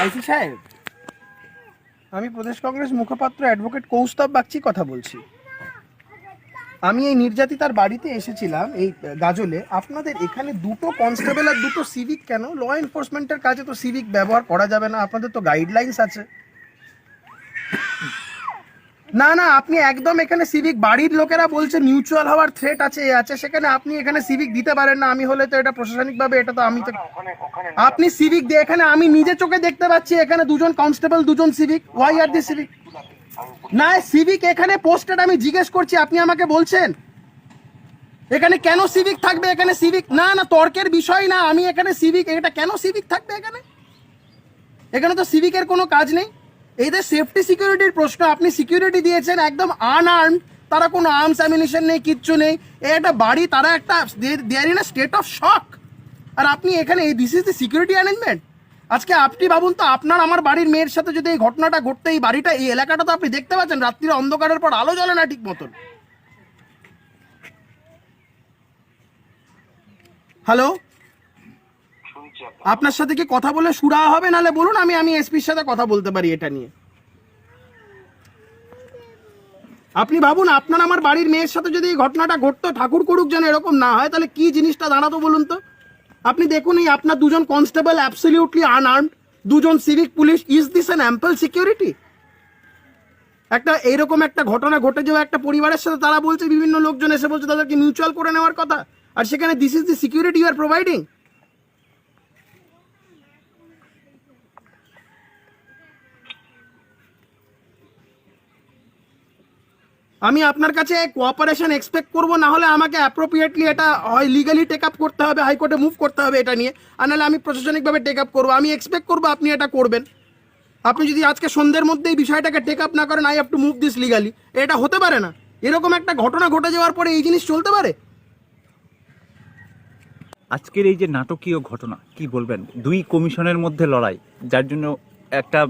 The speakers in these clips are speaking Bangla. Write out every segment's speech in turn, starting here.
আইসি সাহেব। আমি প্রদেশ কংগ্রেস মুখপাত্র অ্যাডভোকেট কৌস্তব বাগচি কথা বলছি। আমি এই নির্যাতিতার বাড়িতে এসেছিলাম, এই গাজলে। আপনাদের এখানে দুটো কনস্টেবল আর দুটো সিভিক কেন? ল এনফোর্সমেন্টের কাজে তো সিভিক ব্যবহার করা যাবে না। আপনাদের তো গাইডলাইন্স আছে। না না আপনি একদম এখানে সিভিক বাড়ির লোকেরা বলছে মিউচুয়াল হওয়ার থ্রেট আছে এ আছে সেখানে আপনি এখানে সিভিক দিতে পারেন না আমি হলে তো এটা প্রশাসনিকভাবে এটা তো আমি তো আপনি সিভিক দিয়ে এখানে আমি নিজে চোখে দেখতে পাচ্ছি এখানে দুজন কনস্টেবল দুজন civic why are the civic না সিভিক এখানে পোস্টেড আমি জিজ্ঞেস করছি আপনি আমাকে বলছেন? এখানে কেন সিভিক থাকবে এখানে সিভিক না না তর্কের বিষয় না আমি এখানে সিভিক এটা কেন সিভিক থাকবে এখানে? এখানে তো সিভিকের কোনো কাজ নেই। এদের সেফটি সিকিউরিটির প্রশ্ন, আপনি সিকিউরিটি দিয়েছেন একদম আনআর্মড তারা কোনো আর্মস অ্যামিনেশন নেই, কিচ্ছু নেই। এ একটা বাড়ি, তারা একটা they're in state of shock আর আপনি এখানে এই this is the security arrangement আজকে আপনি ভাবুন তো, আপনার, আমার বাড়ির মেয়ের সাথে যদি এই ঘটনাটা ঘটতে, এই বাড়িটা, এই এলাকাটা তো আপনি দেখতে পাচ্ছেন, রাত্রির অন্ধকারের পর আলো জ্বলে না ঠিক মতন। হ্যালো আপনার সাথে কি কথা বলে সুরা হবে? নালে বলুন, আমি আমি এসপির সাথে কথা বলতে পারি এটা নিয়ে। আপনি ভাবুন, আপনার আমার বাড়ির মেয়ের সাথে যদি এই ঘটনাটা ঘটতো, ঠাকুর করুক যেন এরকম না হয়, তাহলে কি জিনিসটা দাঁড়াতো বলুন তো? আপনি দেখুন এই আপনার দুজন কনস্টেবল অ্যাবসলিউটলি আনআর্মড দুজন civic police is this an ample security একটা এইরকম একটা ঘটনা ঘটে যাওয়া একটা পরিবারের সাথে, তারা বলছে, বিভিন্ন লোকজন এসে বলছে, তাদেরকে মিউচুয়াল করে নেওয়ার কথা। আর সেখানে this is the security you are providing আমি আপনার কাছে কোঅপারেশন এক্সপেক্ট করব না হলে আমাকে অ্যাপ্রোপ্রিয়েটলি এটা হয় লিগালি টেক আপ করতে হবে হাইকোর্টে মুভ করতে হবে এটা নিয়ে। আর নাহলে আমি প্রশাসনিকভাবে টেক আপ করব। আমি এক্সপেক্ট করব আপনি এটা করবেন। আপনি যদি আজকে সন্ধ্যের মধ্যে এই বিষয়টাকে টেক আপ না করেন I have to move this legally এটা হতে পারে না। এরকম একটা ঘটনা ঘটে যাওয়ার পরে এই জিনিস চলতে পারে? আজকের এই যে নাটকীয় ঘটনা, কি বলবেন? দুই কমিশনের মধ্যে লড়াই, যার জন্য একটা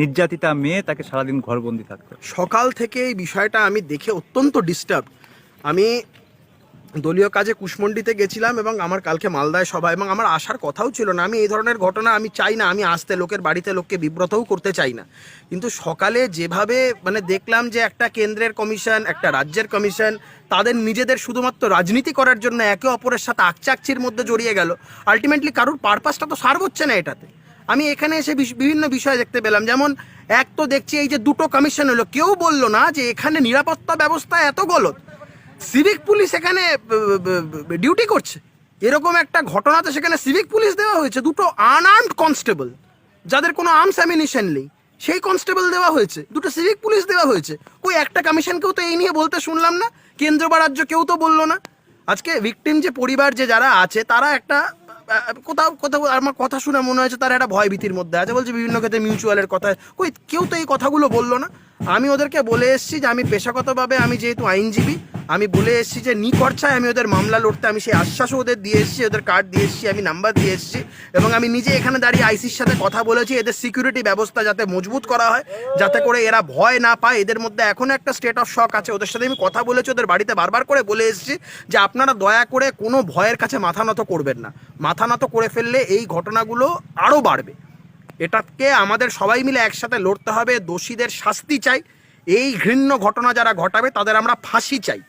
নির্যাতিতা মেয়ে তাকে সারাদিন ঘরবন্দি থাকতে। সকাল থেকে এই বিষয়টা আমি দেখে অত্যন্ত ডিস্টার্ব আমি দলীয় কাজে কুশমন্ডিতে গেছিলাম এবং আমার কালকে মালদায় সভা এবং আমার আসার কথাও ছিল না। আমি এই ধরনের ঘটনা আমি চাই না, আমি আসতে, লোকের বাড়িতে লোককে বিব্রতও করতে চাই না। কিন্তু সকালে যেভাবে মানে দেখলাম যে একটা কেন্দ্রের কমিশন, একটা রাজ্যের কমিশন, তাদের নিজেদের শুধুমাত্র রাজনীতি করার জন্য একে অপরের সাথে আকচাকচির মধ্যে জড়িয়ে গেল। আলটিমেটলি কারোর পারপাসটা তো সার্ভ হচ্ছে না এটাতে। আমি এখানে এসে বিভিন্ন বিষয় দেখতে পেলাম। যেমন, এক তো দেখছি এই যে দুটো কমিশন হলো কেউ বলল না যে এখানে নিরাপত্তা ব্যবস্থা এত গলত সিভিক পুলিশ এখানে ডিউটি করছে। এরকম একটা ঘটনা তো সেখানে সিভিক পুলিশ দেওয়া হয়েছে। দুটো আনআর্মড কনস্টেবল যাদের কোনো আর্মস অ্যামিনিশন নেই, সেই কনস্টেবল দেওয়া হয়েছে। দুটো সিভিক পুলিশ দেওয়া হয়েছে। কই, একটা কমিশনকেও তো এই নিয়ে বলতে শুনলাম না? কেন্দ্র বা রাজ্য কেউ তো বলল না। আজকে ভিকটিম যে পরিবার যে যারা আছে, তারা একটা কোথাও কোথাও আমার কথা শুনে মনে হয়েছে তারা একটা ভয় ভীতির মধ্যে আছে। বলছে, বিভিন্ন ক্ষেত্রে মিউচুয়ালের কথা। কই, কেউ তো এই কথাগুলো বলল না। আমি ওদেরকে বলে এসেছি যে, আমি পেশাগতভাবে আমি যেহেতু আইনজীবী আমি বলে এসেছি যে নিকর্চায় আমি ওদের মামলা লড়তে, আমি সেই আশ্বাসও ওদের দিয়ে এসেছি, ওদের কার্ড দিয়ে এসেছি, আমি নাম্বার দিয়ে এসেছি এবং আমি নিজে এখানে দাঁড়িয়ে আইসির সাথে কথা বলেছি, এদের সিকিউরিটি ব্যবস্থা যাতে মজবুত করা হয়, যাতে করে এরা ভয় না পায়। এদের মধ্যে এখনও একটা স্টেট অফ শক আছে। ওদের সাথে আমি কথা বলেছি, ওদের বাড়িতে বারবার করে বলে এসেছি যে, আপনারা দয়া করে কোনো ভয়ের কাছে মাথা নত করবেন না। মাথা নত করে ফেললে এই ঘটনাগুলো আরও বাড়বে। এটাকে আমাদের সবাই মিলে একসাথে লড়তে হবে। দোষীদের শাস্তি চাই। এই ঘৃণ্য ঘটনা যারা ঘটাবে, তাদের আমরা ফাঁসি চাই।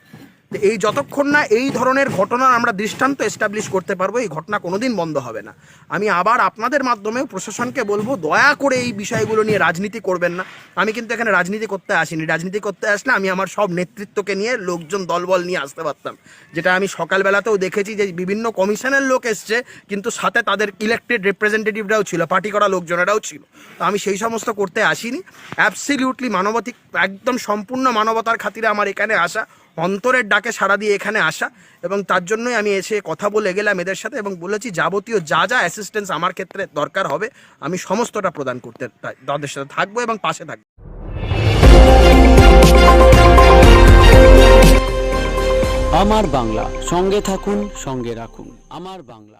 এই যতক্ষণ না এই ধরনের ঘটনার আমরা দৃষ্টান্ত এস্টাবলিশ করতে পারব, এই ঘটনা কোনোদিন বন্ধ হবে না। আমি আবার আপনাদের মাধ্যমেও প্রশাসনকে বলব, দয়া করে এই বিষয়গুলো নিয়ে রাজনীতি করবেন না। আমি কিন্তু এখানে রাজনীতি করতে আসিনি। রাজনীতি করতে আসলে আমি আমার সব নেতৃত্বকে নিয়ে লোকজন দলবল নিয়ে আসতে পারতাম। যেটা আমি সকালবেলাতেও দেখেছি যে বিভিন্ন কমিশনের লোক এসছে, কিন্তু সাথে তাদের ইলেকটেড রিপ্রেজেন্টেটিভরাও ছিল পার্টি করা লোকজনেরাও ছিল। তো আমি সেই সমস্ত করতে আসিনি। অ্যাবসলিউটলি মানবাধিক, একদম সম্পূর্ণ মানবতার খাতিরে আমার এখানে আসা অন্তরের ডাকে সাড়া দিয়ে এখানে আসা এবং তার জন্যই আমি এসে কথা বলে গেলাম এদের সাথে এবং বলেছি, যাবতীয় যা যা অ্যাসিস্ট্যান্স আমার ক্ষেত্রে দরকার হবে, আমি সমস্তটা প্রদান করতে তাদের সাথে থাকব এবং পাশে থাকব। আমার বাংলা, সঙ্গে থাকুন, সঙ্গে রাখুন। আমার বাংলা।